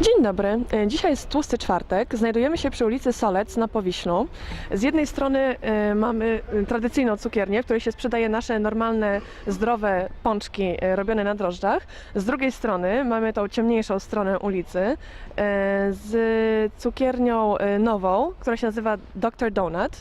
Dzień dobry. E, Dzisiaj jest tłusty czwartek. Znajdujemy się przy ulicy Solec na Powiślu. Z jednej strony e, mamy e, tradycyjną cukiernię, w której się sprzedaje nasze normalne, zdrowe pączki robione na drożdżach. Z drugiej strony mamy tą ciemniejszą stronę ulicy z cukiernią nową, która się nazywa Dr. Donut.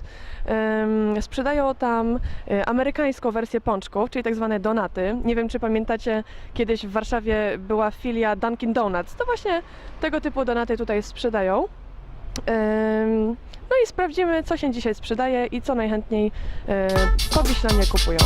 Sprzedają tam amerykańską wersję pączków, czyli tak zwane donaty. Nie wiem, czy pamiętacie, kiedyś w Warszawie była filia Dunkin' Donuts. To właśnie tego typu donaty tutaj sprzedają. No i sprawdzimy, co się dzisiaj sprzedaje i co najchętniej e, powiślanie kupują.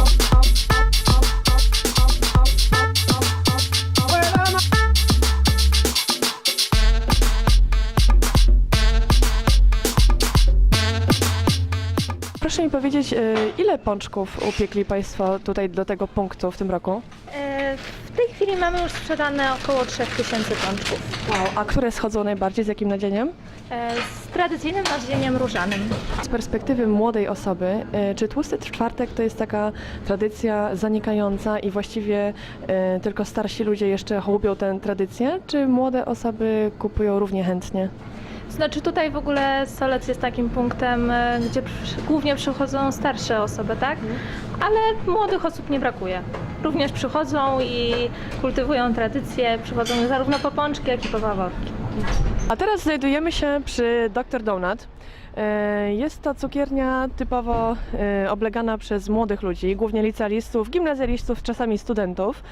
Proszę mi powiedzieć, e, ile pączków upiekli Państwo tutaj do tego punktu w tym roku? W tej chwili mamy już sprzedane około 3000 pączków. Wow. A które schodzą najbardziej, z jakim nadzieniem? E, Z tradycyjnym nadzieniem różanym. Z perspektywy młodej osoby, e, czy tłusty czwartek to jest taka tradycja zanikająca i właściwie e, tylko starsi ludzie jeszcze hołubią tę tradycję, czy młode osoby kupują równie chętnie? Znaczy tutaj w ogóle Solec jest takim punktem, gdzie głównie przychodzą starsze osoby, tak? Ale młodych osób nie brakuje. Również przychodzą i kultywują tradycje, przychodzą zarówno po pączki, jak i po faworki. A teraz znajdujemy się przy Dr. Donut. E, Jest to cukiernia typowo e, oblegana przez młodych ludzi, głównie licealistów, gimnazjalistów, czasami studentów.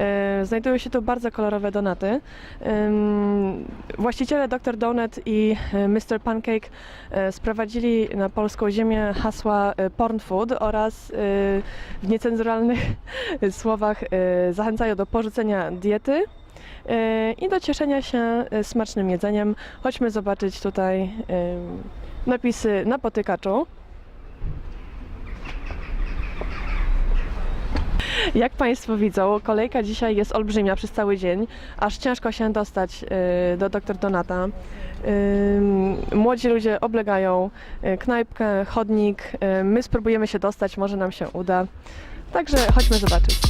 E, Znajdują się tu bardzo kolorowe donaty. Właściciele Dr. Donut i Mr. Pancake sprowadzili na polską ziemię hasła porn food oraz w niecenzuralnych słowach zachęcają do porzucenia diety i do cieszenia się e, smacznym jedzeniem. Chodźmy zobaczyć tutaj em, napisy na potykaczu. Jak Państwo widzą, kolejka dzisiaj jest olbrzymia przez cały dzień, aż ciężko się dostać e, do Dr. Donata. Młodzi ludzie oblegają e, knajpkę, chodnik. E, My spróbujemy się dostać, może nam się uda. Także chodźmy zobaczyć.